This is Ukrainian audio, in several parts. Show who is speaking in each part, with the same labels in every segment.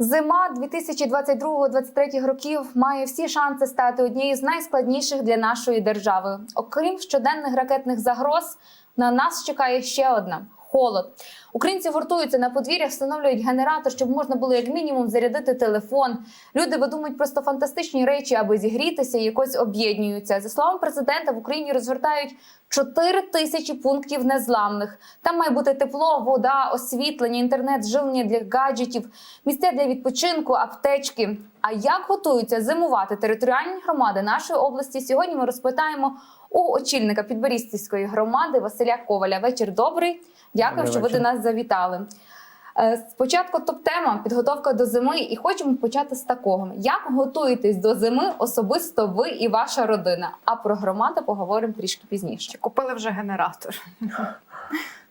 Speaker 1: Зима 2022-2023 років має всі шанси стати однією з найскладніших для нашої держави. Окрім щоденних ракетних загроз, на нас чекає ще одна. Холод. Українці гуртуються на подвір'ях, встановлюють генератор, щоб можна було як мінімум зарядити телефон. Люди видумують просто фантастичні речі, аби зігрітися і якось об'єднуються. За словами президента, в Україні розгортають 4 тисячі пунктів незламних. Там має бути тепло, вода, освітлення, інтернет, живлення для гаджетів, місця для відпочинку, аптечки. А як готуються зимувати територіальні громади нашої області? Сьогодні ми розпитаємо у очільника Підборістівської громади Василя Коваля. Вечір добрий. Дякую,
Speaker 2: Добрий
Speaker 1: що ви до нас завітали. Е, Спочатку топ-тема підготовка до зими, і хочемо почати з такого: як готуєтесь до зими особисто ви і ваша родина? А про громаду поговоримо трішки пізніше.
Speaker 3: Чи купили вже генератор?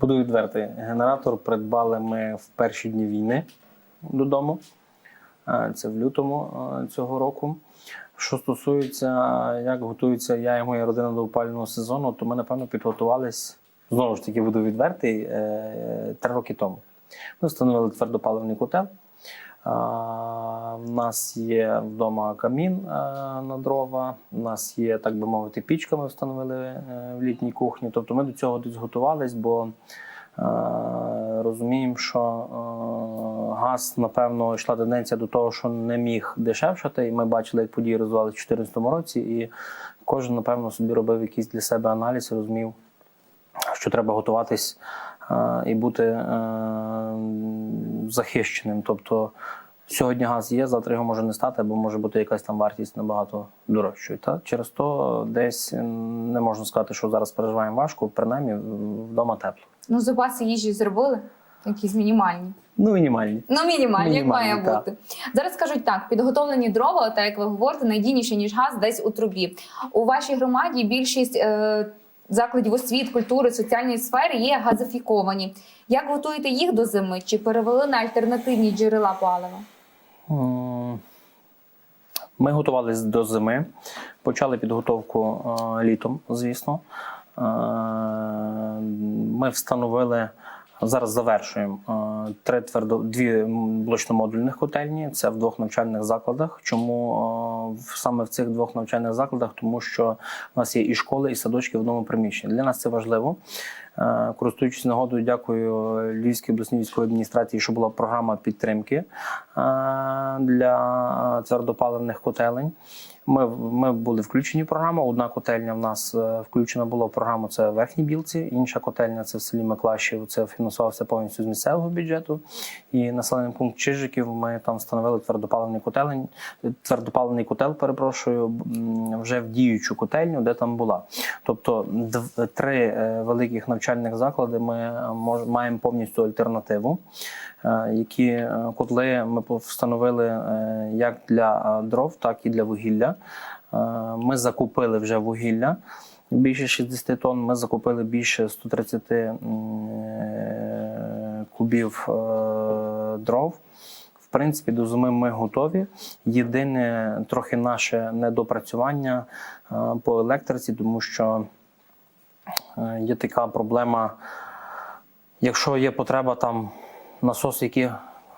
Speaker 2: Буду відвертий. Генератор придбали ми в перші дні війни додому. Е, Це в лютому е, цього року. Що стосується, як готується я і моя родина до опалювального сезону, то ми, напевно, підготувались, знову ж таки, буду відвертий, е, три роки тому. Ми встановили твердопаливний котел. У нас є вдома камін на дрова, у нас є, так би мовити, пічка, ми встановили в літній кухні. Тобто ми до цього десь готувались, бо розуміємо, що газ, напевно, йшла тенденція до того, що не міг дешевшати. І ми бачили, як події розвивалися в 2014 році, і кожен, напевно, собі робив якийсь для себе аналіз розумів, що треба готуватись е, і бути е, захищеним. Тобто сьогодні газ є, завтра його може не стати, або може бути якась там вартість набагато дорожчою. Та? Через то десь не можна сказати, що зараз переживаємо важко, принаймні вдома тепло.
Speaker 1: Ну, запаси їжі зробили, якісь мінімальні.
Speaker 2: Ну, мінімальні.
Speaker 1: Ну, мінімальні, як має
Speaker 2: так.
Speaker 1: бути. Зараз кажуть так: підготовлені дрова, так як ви говорите, надійніше, ніж газ десь у трубі. У вашій громаді більшість е, закладів освіт, культури, соціальної сфери є газифіковані. Як готуєте їх до зими? Чи перевели на альтернативні джерела палива?
Speaker 2: Ми готувалися до зими, почали підготовку е, літом, звісно. Е, Ми встановили. Зараз завершуємо е, три твердо дві блочно-модульних котельні. Це в двох навчальних закладах. Чому е, саме в цих двох навчальних закладах? Тому що у нас є і школи, і садочки в одному приміщенні. Для нас це важливо. Е, Користуючись нагодою, дякую Львівській обласній військовій адміністрації, що була програма підтримки е, для твердопаливних котелень. Ми, ми були включені в програму. Одна котельня в нас е, включена була в програму. Це в верхній білці. Інша котельня це в селі Миклашів. Це фінансувався повністю з місцевого бюджету. І населений пункт Чижиків. Ми там встановили твердопаливний котелень, твердопаливний котел. Перепрошую, вже в діючу котельню, де там була. Тобто, три великих навчальних заклади ми е, мож, маємо повністю альтернативу. е, Які е, котли ми встановили як для дров, так і для вугілля. Ми закупили вже вугілля більше 60 тонн. Ми закупили більше 130 е, кубів дров. В принципі, до зими ми готові. Єдине трохи наше недопрацювання по електриці, тому що є така проблема. Якщо є потреба там насос, які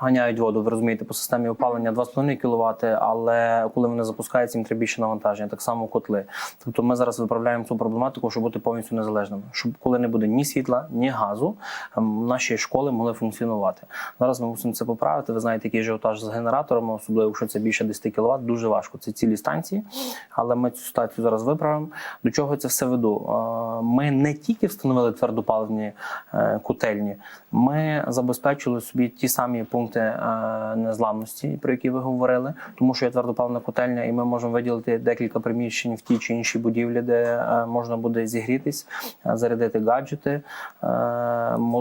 Speaker 2: ганяють воду, ви розумієте, по системі опалення 2,5 кВт, але коли вони запускаються, їм треба більше навантаження, так само котли. Тобто ми зараз виправляємо цю проблематику, щоб бути повністю незалежними, щоб коли не буде ні світла, ні газу, ем, наші школи могли функціонувати. Зараз ми мусимо це поправити. Ви знаєте, який ажіотаж з генераторами, особливо якщо це більше 10 кВт, дуже важко. Це цілі станції, але ми цю ситуацію зараз виправимо. До чого це все веду? Е, Ми не тільки встановили твердопаливні е, котельні, ми забезпечили собі ті самі пункти е, незламності, про які ви говорили, тому що є твердопаливна котельня, і ми можемо виділити декілька приміщень в тій чи іншій будівлі, де е, можна буде зігрітись, е, зарядити гаджети,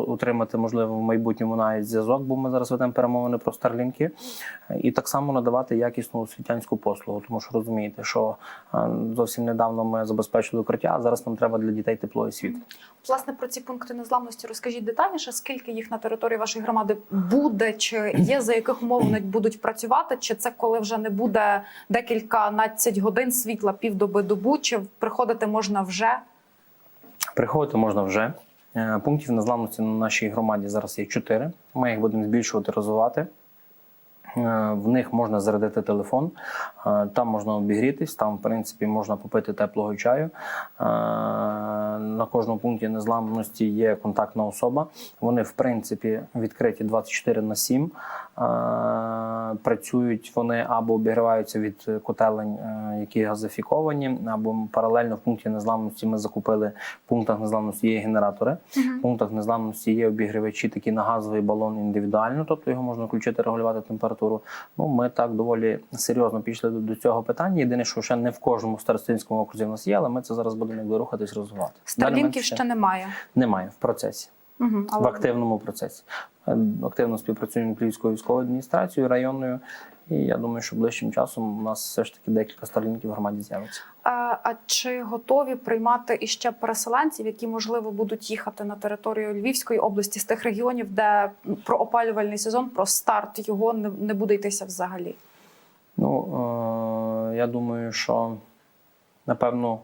Speaker 2: отримати, можливо, в майбутньому навіть зв'язок, бо ми зараз ведемо перемовини про старлінки, і так само надавати якісну освітянську послугу, тому що розумієте, що зовсім недавно ми забезпечили укриття, а зараз нам треба для дітей тепло і світло.
Speaker 3: Власне, про ці пункти незламності розкажіть детальніше, скільки їх на території вашої громади буде, чи є за яких умов вони будуть працювати, чи це коли вже не буде декілька надцять годин світла, півдоби добу, чи приходити можна вже?
Speaker 2: Приходити можна вже. Е, Пунктів незламності на нашій громаді зараз є чотири. Ми їх будемо збільшувати, розвивати. Е, В них можна зарядити телефон, е, там можна обігрітись, там, в принципі, можна попити теплого чаю. Е, На кожному пункті незламності є контактна особа. Вони, в принципі, відкриті 24 на 7. Е, Працюють вони або обігріваються від котелень, е, які газифіковані, або паралельно в пункті незламності ми закупили в пунктах незламності є генератори. В пунктах незламності є обігрівачі такі на газовий балон індивідуально, тобто його можна включити, регулювати температуру. Ну, ми так доволі серйозно пішли до, до цього питання. Єдине, що ще не в кожному старостинському окрузі в нас є, але ми це зараз будемо рухатись, розвивати.
Speaker 3: Старлінків ще немає.
Speaker 2: немає в процесі,
Speaker 3: Угу,
Speaker 2: в активному процесі. Е, Активно співпрацюємо з Львівською військовою адміністрацією районною. І я думаю, що ближчим часом у нас все ж таки декілька старлінків в громаді з'явиться.
Speaker 3: А, а чи готові приймати іще переселенців, які можливо будуть їхати на територію Львівської області з тих регіонів, де про опалювальний сезон, про старт його не, не буде йтися взагалі?
Speaker 2: Ну, е, я думаю, що напевно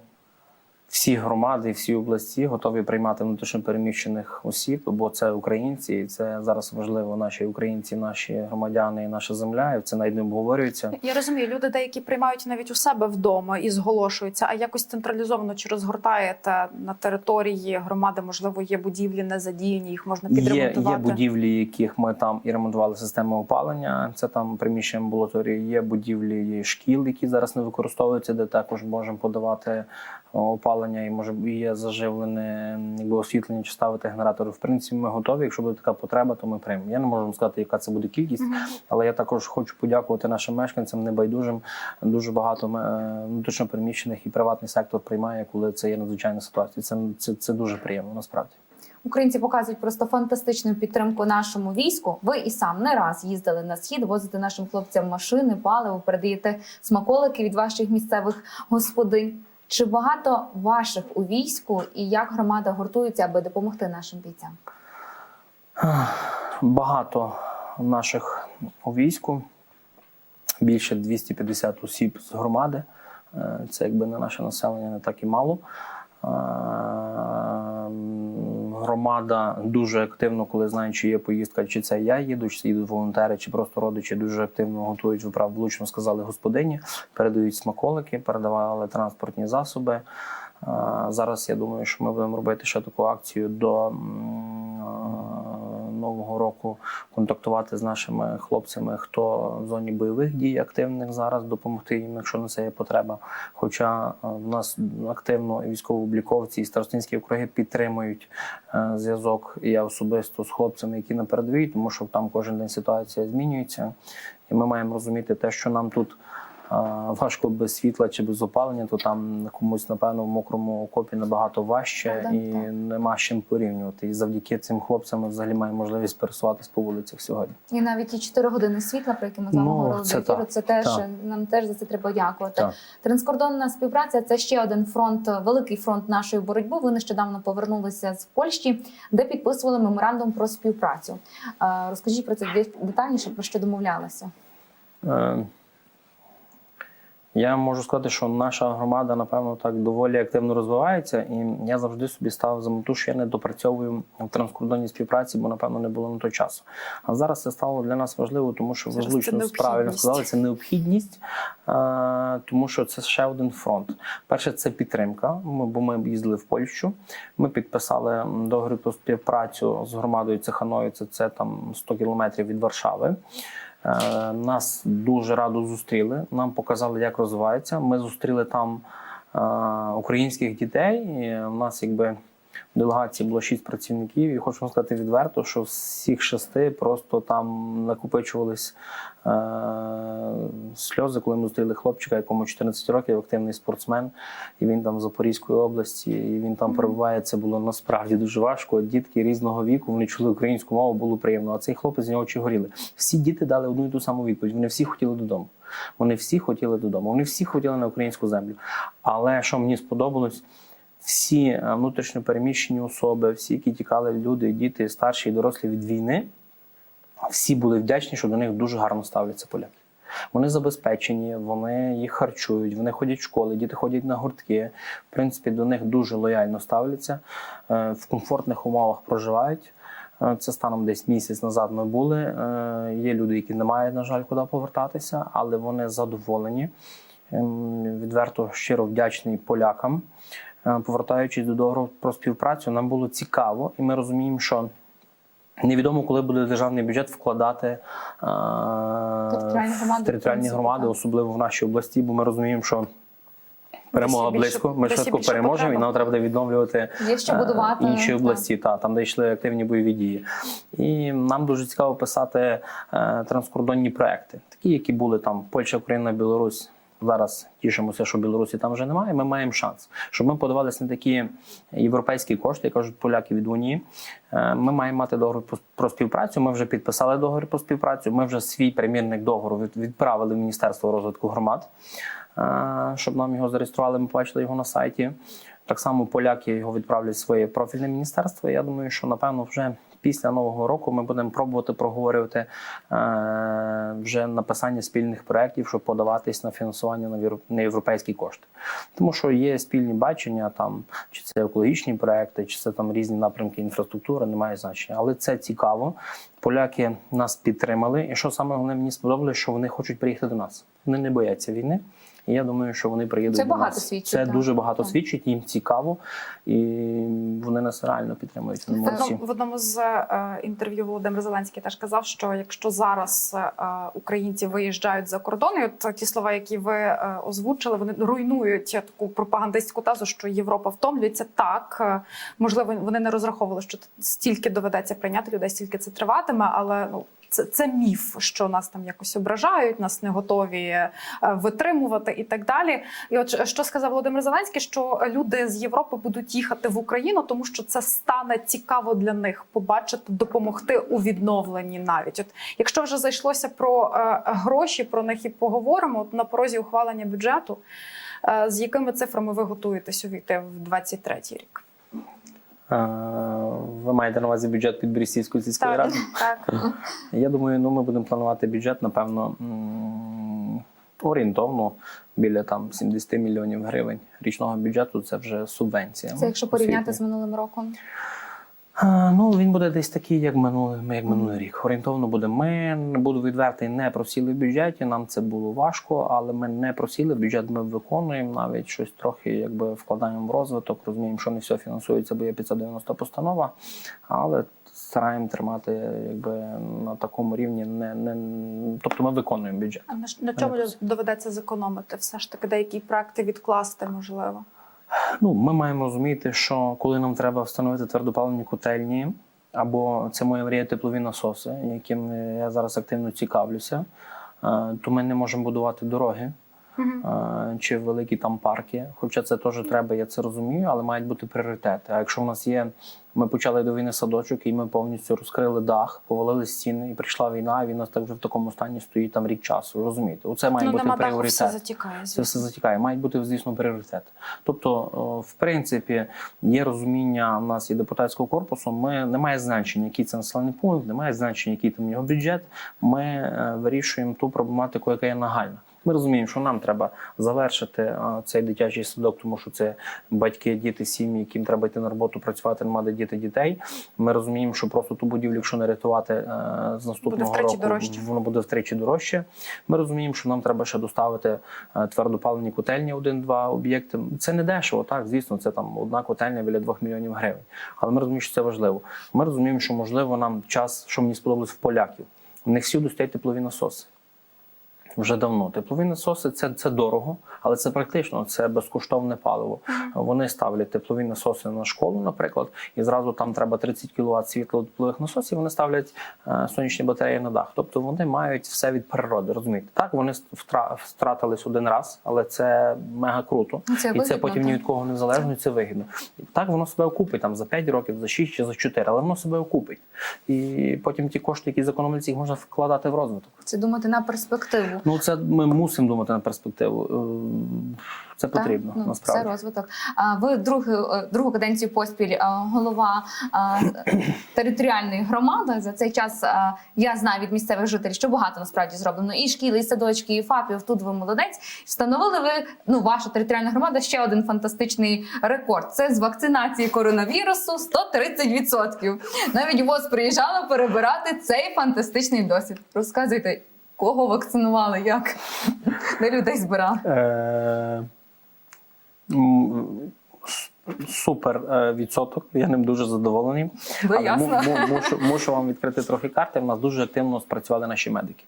Speaker 2: всі громади, всі області готові приймати внутрішньопереміщених осіб, бо це українці, і це зараз важливо. Наші українці, наші громадяни і наша земля. І це навіть не обговорюється.
Speaker 3: Я розумію, люди деякі приймають навіть у себе вдома і зголошуються, а якось централізовано чи розгортаєте на території громади, можливо, є будівлі не задіяні, їх можна
Speaker 2: Є,
Speaker 3: підремонтувати.
Speaker 2: є будівлі, яких ми там і ремонтували систему опалення. Це там приміщення амбулаторії. Є будівлі шкіл, які зараз не використовуються, де також можемо подавати опалення і може є заживлене якби освітлення чи ставити генератори. В принципі, ми готові. Якщо буде така потреба, то ми приймемо. Я не можу вам сказати, яка це буде кількість, але я також хочу подякувати нашим мешканцям небайдужим. Дуже багато е, внутрішньо переміщених і приватний сектор приймає, коли це є надзвичайна ситуація. Це, це, це дуже приємно насправді.
Speaker 1: Українці показують просто фантастичну підтримку нашому війську. Ви і сам не раз їздили на схід, возите нашим хлопцям машини, паливо, передаєте смаколики від ваших місцевих господинь. Чи багато ваших у війську і як громада гуртується, аби допомогти нашим бійцям?
Speaker 2: Багато наших у війську, більше 250 осіб з громади. Е, Це якби не наше населення, не так і мало. Громада дуже активно, коли знає, чи є поїздка, чи це я їду, чи це їдуть волонтери, чи просто родичі дуже активно готують, виправ. влучно сказали господині, передають смаколики, передавали транспортні засоби. Зараз я думаю, що ми будемо робити ще таку акцію до нового року, контактувати з нашими хлопцями, хто в зоні бойових дій активних зараз, допомогти їм, якщо на це є потреба. Хоча е, в нас активно військово-обліковці, і старостинські округи підтримують е, зв'язок я особисто з хлопцями, які на передовій, тому що там кожен день ситуація змінюється, і ми маємо розуміти те, що нам тут. Важко без світла чи без опалення, то там комусь, напевно, в мокрому окопі набагато важче
Speaker 1: Правда,
Speaker 2: і
Speaker 1: так.
Speaker 2: нема з чим порівнювати. І завдяки цим хлопцям ми взагалі маємо можливість пересуватись по вулицях сьогодні.
Speaker 1: І навіть ті 4 години світла, про які ми з вами
Speaker 2: Ну,
Speaker 1: говорили
Speaker 2: це
Speaker 1: ефіру, це теж
Speaker 2: так.
Speaker 1: нам теж за це треба дякувати.
Speaker 2: Так.
Speaker 1: Транскордонна співпраця це ще один фронт, великий фронт нашої боротьби. Ви нещодавно повернулися з Польщі, де підписували меморандум про співпрацю. Розкажіть про це детальніше, про що домовлялися.
Speaker 2: Е, Я можу сказати, що наша громада, напевно, так доволі активно розвивається, і я завжди собі став за мету, що я не допрацьовую в транскордонній співпраці, бо напевно не було на той часу. А зараз це стало для нас важливо, тому що ви влучно правильно сказали, це необхідність, тому що це ще один фронт. Перше, це підтримка. Ми- бо ми їздили в Польщу. Ми підписали договір про співпрацю з громадою Цеханою. Це, це там 100 кілометрів від Варшави. Е, Нас дуже радо зустріли. Нам показали, як розвивається. Ми зустріли там е, українських дітей. У нас якби в делегації було шість працівників, і хочу вам сказати відверто, що з всіх шести просто там накопичувались е, сльози, коли ми зустріли хлопчика, якому 14 років, активний спортсмен, і він там з Запорізької області, і він там перебуває. Це було насправді дуже важко. Дітки різного віку вони чули українську мову, було приємно. А цей хлопець з нього очі горіли. Всі діти дали одну і ту саму відповідь. Вони всі хотіли додому. Вони всі хотіли додому. Вони всі хотіли на українську землю. Але що мені сподобалось, всі е, внутрішньо переміщені особи, всі, які тікали люди, діти, старші і дорослі від війни, всі були вдячні, що до них дуже гарно ставляться поляки. Вони забезпечені, вони їх харчують, вони ходять в школи, діти ходять на гуртки. В принципі, до них дуже лояльно ставляться, е, в комфортних умовах проживають. Е, Це станом десь місяць назад ми були. Є люди, які не мають, на жаль, куди повертатися, але вони задоволені. Ем, Відверто щиро вдячний полякам. Е, Повертаючись до договору про співпрацю, нам було цікаво, і ми розуміємо, що невідомо, коли буде державний бюджет вкладати е,
Speaker 1: Територіальні громади,
Speaker 2: в територіальні громади, особливо в нашій області, бо ми розуміємо, що перемога
Speaker 3: більше-
Speaker 2: близько. Ми швидко
Speaker 3: більше
Speaker 2: переможемо, і нам треба буде відновлювати
Speaker 1: Є
Speaker 2: е,
Speaker 1: будувати,
Speaker 2: інші області, та там, де йшли активні бойові дії. І нам дуже цікаво писати е, транскордонні проекти, такі, які були там Польща, Україна, Білорусь. Зараз тішимося, що Білорусі там вже немає. Ми маємо шанс, щоб ми подавалися на такі європейські кошти, як кажуть поляки від УНІ. Е, Ми маємо мати договір про- співпрацю. Ми вже підписали договір про співпрацю. Ми вже свій примірник договору відправили в Міністерство розвитку громад, е, щоб нам його зареєстрували. Ми бачили його на сайті. Так само поляки його відправлять в своє профільне міністерство. Я думаю, що напевно вже після нового року ми будемо пробувати проговорювати е, вже написання спільних проєктів, щоб подаватись на фінансування на європейські кошти. Тому що є спільні бачення, там чи це екологічні проекти, чи це там різні напрямки інфраструктури, немає значення. Але це цікаво. Поляки нас підтримали. І що саме головне мені сподобалось, що вони хочуть приїхати до нас. Вони не бояться війни. І я думаю, що вони приїдуть
Speaker 1: Це
Speaker 2: до
Speaker 1: багато
Speaker 2: нас.
Speaker 1: свідчить,
Speaker 2: Це
Speaker 1: так.
Speaker 2: дуже багато
Speaker 1: Так.
Speaker 2: свідчить, їм цікаво, і вони нас реально підтримують.
Speaker 3: В
Speaker 2: молодці.
Speaker 3: в одному з е, інтерв'ю Володимир Зеленський теж казав, що якщо зараз е, українці виїжджають за кордон, і от ті слова, які ви е, озвучили, вони руйнують таку пропагандистську тазу, що Європа втомлюється. Так е, можливо, вони не розраховували, що стільки доведеться прийняти людей, стільки це триватиме, але ну. Це, це міф, що нас там якось ображають, нас не готові е, витримувати і так далі. І от що сказав Володимир Зеленський, що люди з Європи будуть їхати в Україну, тому що це стане цікаво для них побачити, допомогти у відновленні. Навіть от якщо вже зайшлося про е, гроші, про них і поговоримо. От на порозі ухвалення бюджету, е, з якими цифрами ви готуєтесь увійти в 23-й рік?
Speaker 2: Е, Ви маєте на увазі бюджет під Брістівської сільської ради?
Speaker 3: так.
Speaker 2: Я думаю, ну ми будемо планувати бюджет, напевно, орієнтовно біля там 70 мільйонів гривень річного бюджету. Це вже субвенція.
Speaker 1: Це якщо порівняти з минулим роком.
Speaker 2: А, Ну, він буде десь такий, як минулий, як минулий рік. Орієнтовно буде. Ми буду відвертий, не просіли в бюджеті. Нам це було важко, але ми не просіли. Бюджет ми виконуємо, навіть щось трохи якби вкладаємо в розвиток. Розуміємо, що не все фінансується, бо є 590 постанова, але стараємо тримати якби на такому рівні. Не, не тобто ми виконуємо бюджет.
Speaker 3: А на, на чому доведеться зекономити? Все ж таки, деякі проекти відкласти можливо.
Speaker 2: Ну, ми маємо розуміти, що коли нам треба встановити твердопаливні котельні, або це моя мрія теплові насоси, яким я зараз активно цікавлюся, е, то ми не можемо будувати дороги. Е, Чи великі там парки, хоча це теж треба, я це розумію, але мають бути пріоритети. А якщо в нас є, ми почали до війни садочок, і ми повністю розкрили дах, повалили стіни, і прийшла війна. Він у нас так вже в такому стані стоїть там рік часу. Розумієте? Оце має
Speaker 3: ну
Speaker 2: бути
Speaker 3: нема даху,
Speaker 2: пріоритет.
Speaker 3: все затікає.
Speaker 2: Це все затікає. Мають бути, звісно, пріоритети. Тобто, в принципі, є розуміння в нас і депутатського корпусу. Ми немає значення, який це населений пункт, немає значення, який там його бюджет. Ми е, вирішуємо ту проблематику, яка є нагальна. Ми розуміємо, що нам треба завершити цей дитячий садок, тому що це батьки, діти, сім'ї, яким треба йти на роботу, працювати, немає де діти дітей. Ми розуміємо, що просто ту будівлю, якщо не рятувати е, з наступного
Speaker 3: втричі
Speaker 2: року,
Speaker 3: дорожче.
Speaker 2: воно буде втричі дорожче. Ми розуміємо, що нам треба ще доставити е, твердопаливні котельні, один-два об'єкти. Це не дешево, так звісно, це там одна котельня біля 2 мільйонів гривень. Але ми розуміємо, що це важливо. Ми розуміємо, що можливо нам час, що мені сподобалось в поляків. У них всюди стоять теплові насоси. Вже давно. Теплові насоси це, це дорого, але це практично, це безкоштовне паливо. Вони ставлять теплові насоси на школу, наприклад, і зразу там треба 30 кВт світла теплових насосів. Вони ставлять е, сонячні батареї на дах. Тобто вони мають все від природи. Розумієте? Так, вони втра- втратились один раз, але це мега круто.
Speaker 1: Ну, це
Speaker 2: і це
Speaker 1: вигідно,
Speaker 2: потім ні від кого не залежно, і це вигідно. Так воно себе окупить там за 5 років, за 6 чи за 4, але воно себе окупить. І потім ті кошти, які зекономляться, їх можна вкладати в розвиток.
Speaker 1: Це думати на перспективу.
Speaker 2: Ну це ми мусимо думати на перспективу. Е, Це потрібно
Speaker 1: Так, ну,
Speaker 2: насправді.
Speaker 1: Це розвиток. А ви другу, е, другу каденцію поспіль голова територіальної громади. За цей час я знаю від місцевих жителів, що багато насправді зроблено. І шкіли, і садочки, і ФАПів. Тут ви молодець. Встановили ви ну ваша територіальна громада ще один фантастичний рекорд. Це з вакцинації коронавірусу 130%. Навіть ВОЗ приїжджало перебирати цей фантастичний досвід. Розказуйте, кого вакцинували, як де людей збирали.
Speaker 2: Е, Супер е, відсоток. Я ним дуже задоволений.
Speaker 1: Ви
Speaker 2: Але
Speaker 1: ясно.
Speaker 2: му- мушу, мушу вам відкрити трохи карти. У нас дуже активно спрацювали наші медики.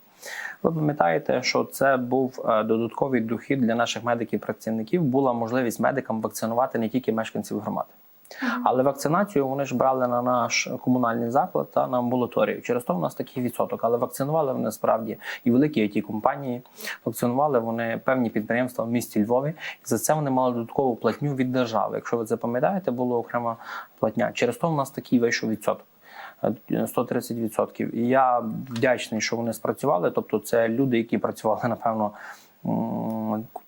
Speaker 2: Ви пам'ятаєте, що це був е, додатковий дохід для наших медиків-працівників. Була можливість медикам вакцинувати не тільки мешканців громади. Але вакцинацію вони ж брали на наш комунальний заклад та на амбулаторію. Через то в нас такий відсоток. Але вакцинували вони справді і великі it компанії, вакцинували вони певні підприємства в місті Львові. І за це вони мали додаткову платню від держави. Якщо ви це пам'ятаєте, була окрема платня. Через то в нас такий вийшов відсоток. е, 130%. І я вдячний, що вони спрацювали. Тобто, це люди, які працювали, напевно,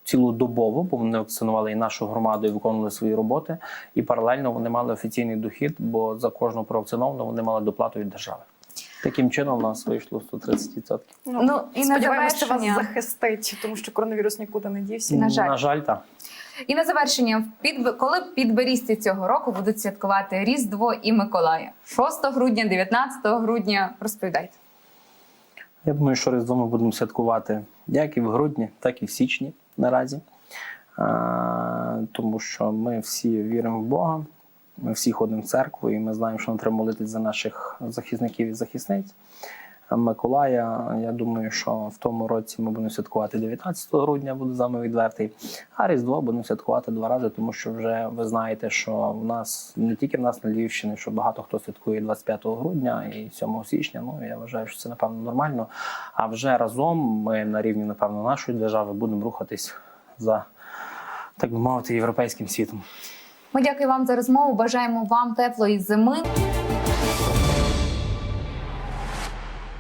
Speaker 2: цілодобово, бо вони вакцинували і нашу громаду і виконували свої роботи. І паралельно вони мали офіційний дохід, бо за кожного провакцинованого вони мали доплату від держави. Таким чином, у нас вийшло 130%.
Speaker 1: Ну, і на
Speaker 3: сподіваємося, вас захистить, тому що коронавірус нікуди не дівся.
Speaker 1: На жаль.
Speaker 2: На жаль, так.
Speaker 1: І на завершення, в під коли підберізці цього року будуть святкувати Різдво і Миколая? 6 грудня, 19 грудня. Розповідайте.
Speaker 2: Я думаю, що Різдво ми будемо святкувати як і в грудні, так і в січні наразі. Тому що ми всі віримо в Бога, ми всі ходимо в церкву, і ми знаємо, що нам треба молитись за наших захисників і захисниць. Миколая, я думаю, що в тому році ми будемо святкувати 19 грудня, буду з вами відвертий. А Різдво будемо святкувати два рази, тому що вже ви знаєте, що в нас не тільки в нас на Львівщині, що багато хто святкує 25 грудня і 7 січня. Ну я вважаю, що це напевно нормально. А вже разом ми на рівні, напевно, нашої держави будемо рухатись за так би мовити європейським світом.
Speaker 1: Ми дякуємо вам за розмову. Бажаємо вам теплої зими,